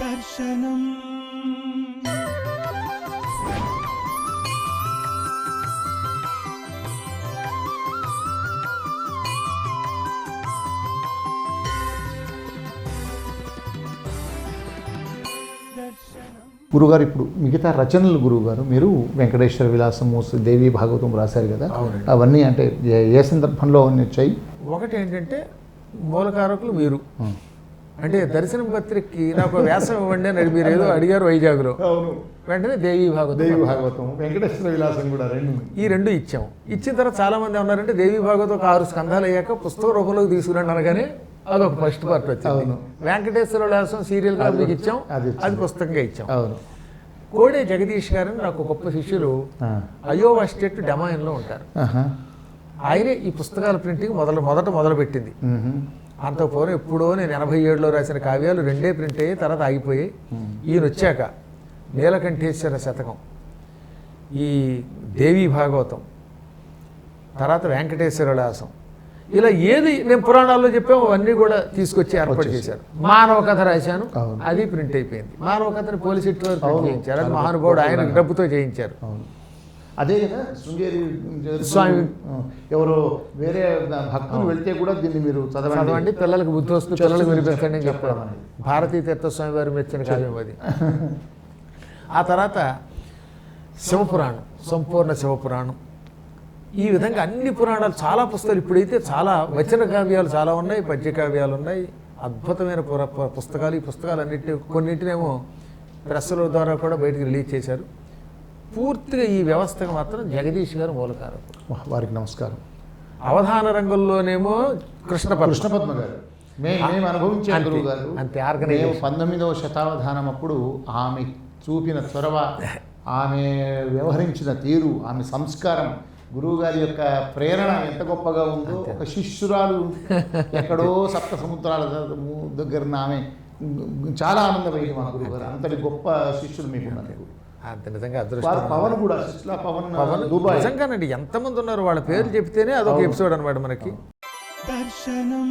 దర్శనం. గురుగారు ఇప్పుడు మిగతా రచనలు గురువుగారు మీరు వెంకటేశ్వర విలాసము దేవి భాగవతం రాశారు కదా. అవన్నీ అంటే ఏ సందర్భంలో అవన్నీ వచ్చాయి? ఒకటి ఏంటంటే మూలకారకులు మీరు. అంటే దర్శనం పత్రికకి నాకు వ్యాసం ఇవ్వండి అని మీరు ఏదో అడిగారు వైజాగ్లో. అవును. వెంటనే దేవి భాగవతం దేవి భాగవతం వెంకటేశ్వర విలాసం కూడా రెండు ఈ రెండు ఇచ్చాం ఇచ్చిన తర్వాత చాలా మంది ఉన్నారంటే దేవి భాగవతం ఒక ఆరు స్కంధాలు అయ్యాక పుస్తక రూపంలోకి తీసుకురండి అనగానే అదొక ఫస్ట్ పార్ట్ వచ్చింది. వెంకటేశ్వర విలాసం సీరియల్గా మీకు ఇచ్చాం. అది పుస్తకంగా ఇచ్చాం. అవును. కోడే జగదీష్ గారని నాకు గొప్ప శిష్యులు. అయోవా స్టేట్ డెమాయిన్లో ఉంటారు. ఆయనే ఈ పుస్తకాల ప్రింటింగ్ మొదలు మొదట మొదలుపెట్టింది. మ్మ్. అంత పూర్వం ఎప్పుడో నేను ఎనభై ఏడులో రాసిన కావ్యాలు రెండే ప్రింట్ అయ్యి తర్వాత ఆగిపోయాయి ఈయన వచ్చాక నీలకంఠేశ్వర శతకం ఈ దేవీ భాగవతం తర్వాత వెంకటేశ్వర విలాసం ఇలా ఏది మేము పురాణాల్లో చెప్పామో అవన్నీ కూడా తీసుకొచ్చి ఏర్పాటు చేశారు మానవ కథ రాశాను. అది ప్రింట్ అయిపోయింది మానవ కథని పోలీస్. చేయించారు అది మహానుభావుడు ఆయన. డబ్బుతో చేయించారు అవును అదే కదా శృంగేరి స్వామి. ఎవరో వేరే భక్తులు వెళ్తే కూడా దీన్ని మీరు చదవండి. పిల్లలకు బుద్ధి వస్తుంది పిల్లలకు వినిపించండి అని చెప్పడం. చెప్పడం. భారతీ తీర్థస్వామి వారు మెచ్చిన కావ్యం అది. ఆ తర్వాత శివపురాణం సంపూర్ణ శివపురాణం. ఈ విధంగా అన్ని పురాణాలు చాలా పుస్తకాలు ఇప్పుడైతే చాలా వచన కావ్యాలు చాలా ఉన్నాయి పద్య కావ్యాలు ఉన్నాయి. అద్భుతమైన పుర పుస్తకాలు. ఈ పుస్తకాలు అన్నింటి కొన్నింటినేమో ప్రెస్ల ద్వారా కూడా బయటికి రిలీజ్ చేశారు. పూర్తిగా ఈ వ్యవస్థకు మాత్రం జగదీష్ గారు మూలకారం వారికి నమస్కారం. అవధాన రంగంలోనేమో కృష్ణ కృష్ణ పద్మ గారు. మేము అనుభవించాం. గురువు గారు అంతే. మేము పంతొమ్మిదవ శతావధానం అప్పుడు ఆమె చూపిన చొరవ ఆమె వ్యవహరించిన తీరు ఆమె సంస్కారం గురువు గారి యొక్క ప్రేరణ ఎంత గొప్పగా ఉందో ఒక శిష్యురాలు ఎక్కడో సప్త సముద్రాల దగ్గర ఆమె. చాలా ఆనందమైంది మా గురువు గారు అంతటి గొప్ప శిష్యులు మీకు ఉన్నారు అంత నిజంగా అదృష్టం పవన్ కూడా పవన్ పవన్ దుబాయ్. నిజంగానండి ఎంతమంది ఉన్నారు వాళ్ళ పేర్లు చెప్తేనే అదొక ఎపిసోడ్ అనమాట మనకి. దర్శనం